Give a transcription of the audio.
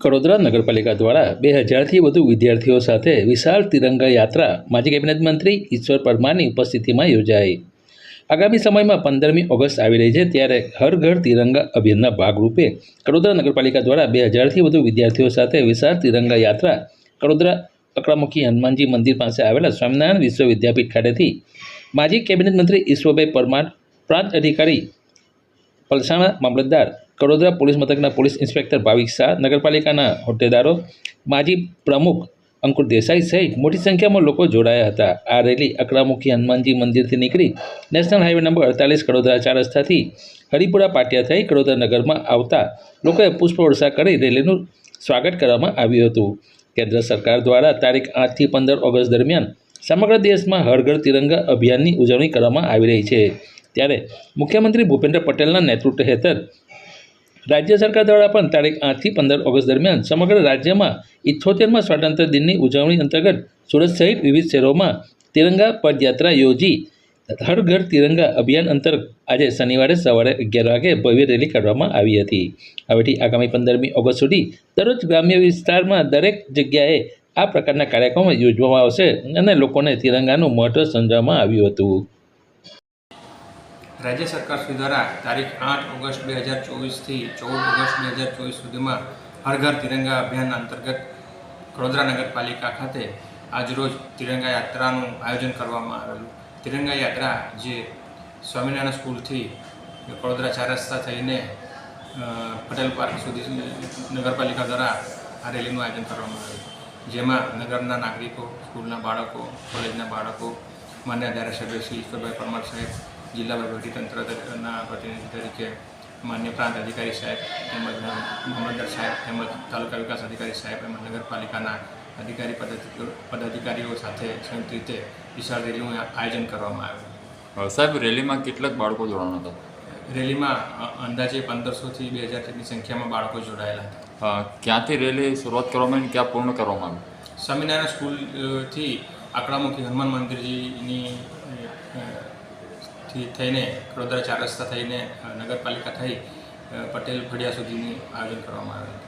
કડોદરા નગરપાલિકા દ્વારા બે હજારથી વધુ વિદ્યાર્થીઓ સાથે વિશાળ તિરંગા યાત્રા માજી કેબિનેટ મંત્રી ઈશ્વર પરમારની ઉપસ્થિતિમાં યોજાઈ. આગામી સમયમાં પંદરમી ઓગસ્ટ આવી રહી છે ત્યારે હર ઘર તિરંગા અભિયાનના ભાગરૂપે કડોદરા નગરપાલિકા દ્વારા બે હજારથી વધુ વિદ્યાર્થીઓ સાથે વિશાળ તિરંગા યાત્રા કડોદરા અકડામુખી હનુમાનજી મંદિર પાસે આવેલા સ્વામિનારાયણ વિશ્વ વિદ્યાપીઠ ખાતેથી માજી કેબિનેટ મંત્રી ઈશ્વરભાઈ પરમાર પ્રાંત અધિકારી પલસાણા મામલતદાર કડોદરા પોલીસ મથકના પોલીસ ઇન્સ્પેક્ટર ભાવિક શાહ, નગરપાલિકાના હોદ્દેદારો, માજી પ્રમુખ અંકુર દેસાઈ સહિત મોટી સંખ્યામાં લોકો જોડાયા હતા. આ રેલી અકરામુખી હનુમાનજી મંદિરથી નીકળી નેશનલ હાઈવે નંબર અડતાલીસ કડોદરા ચાર રસ્તાથી હરિપુરા પાટિયા થઈ કડોદરા નગરમાં આવતા લોકોએ પુષ્પવર્ષા કરી રેલીનું સ્વાગત કરવામાં આવ્યું હતું. કેન્દ્ર સરકાર દ્વારા તારીખ આઠથી પંદર ઓગસ્ટ દરમિયાન સમગ્ર દેશમાં હર તિરંગા અભિયાનની ઉજવણી કરવામાં આવી રહી છે. ત્યારે મુખ્યમંત્રી ભૂપેન્દ્ર પટેલના નેતૃત્વ હેઠળ રાજ્ય સરકાર દ્વારા પણ તારીખ આઠથી પંદર ઓગસ્ટ દરમિયાન સમગ્ર રાજ્યમાં ઇઠ્ઠોતેરમાં સ્વાતંત્ર્ય દિનની ઉજવણી અંતર્ગત સુરત સહિત વિવિધ શહેરોમાં તિરંગા પદયાત્રા યોજી હર ઘર તિરંગા અભિયાન અંતર્ગત આજે શનિવારે સવારે અગિયાર વાગે ભવ્ય રેલી કાઢવામાં આવી હતી. હવેથી આગામી પંદરમી ઓગસ્ટ સુધી દરરોજ ગ્રામ્ય વિસ્તારમાં દરેક જગ્યાએ આ પ્રકારના કાર્યક્રમો યોજવામાં આવશે અને લોકોને તિરંગાનું મહત્ત્વ સમજાવવામાં આવ્યું હતું. રાજ્ય સરકાર દ્વારા તારીખ આઠ ઓગસ્ટ બે હજાર ચોવીસથી ચૌદ ઓગસ્ટ બે હજાર ચોવીસ સુધીમાં હર ઘર તિરંગા અભિયાન અંતર્ગત વડોદરા નગરપાલિકા ખાતે આજરોજ તિરંગા યાત્રાનું આયોજન કરવામાં આવેલું. તિરંગા યાત્રા જે સ્વામિનારાયણ સ્કૂલથી વડોદરા ચાર રસ્તા થઈને પટેલ પાર્ક સુધી નગરપાલિકા દ્વારા આ રેલીનું આયોજન કરવામાં આવ્યું જેમાં નગરના નાગરિકો, સ્કૂલના બાળકો, કોલેજના બાળકો, માન્ય ધારાસભ્ય શ્રી ઈશ્વરભાઈ પરમાર સાહેબ જિલ્લા વહીવટીતંત્રના પ્રતિનિધિ તરીકે માન્ય પ્રાંત અધિકારી સાહેબ તેમજ મામલતદાર સાહેબ તેમજ તાલુકા વિકાસ અધિકારી સાહેબ તેમજ નગરપાલિકાના અધિકારી પદાધિકારીઓ સાથે સંયુક્ત રીતે વિશાળ રેલીનું આયોજન કરવામાં આવ્યું. સાહેબ રેલીમાં કેટલાક બાળકો જોડાણ હતા? રેલીમાં અંદાજે પંદરસોથી બે હજાર જેટલી સંખ્યામાં બાળકો જોડાયેલા હતા. ક્યાંથી રેલી શરૂઆત કરવામાં આવી ક્યાં પૂર્ણ કરવામાં આવી? સ્વામિનારાયણ સ્કૂલથી આકડામુખી હનુમાન મંદિરજીની થી થઈને વડોદરા ચાર રસ્તા થઈને નગરપાલિકા થઈ પટેલ ફળિયા સુધીનું આયોજન કરવામાં હતું.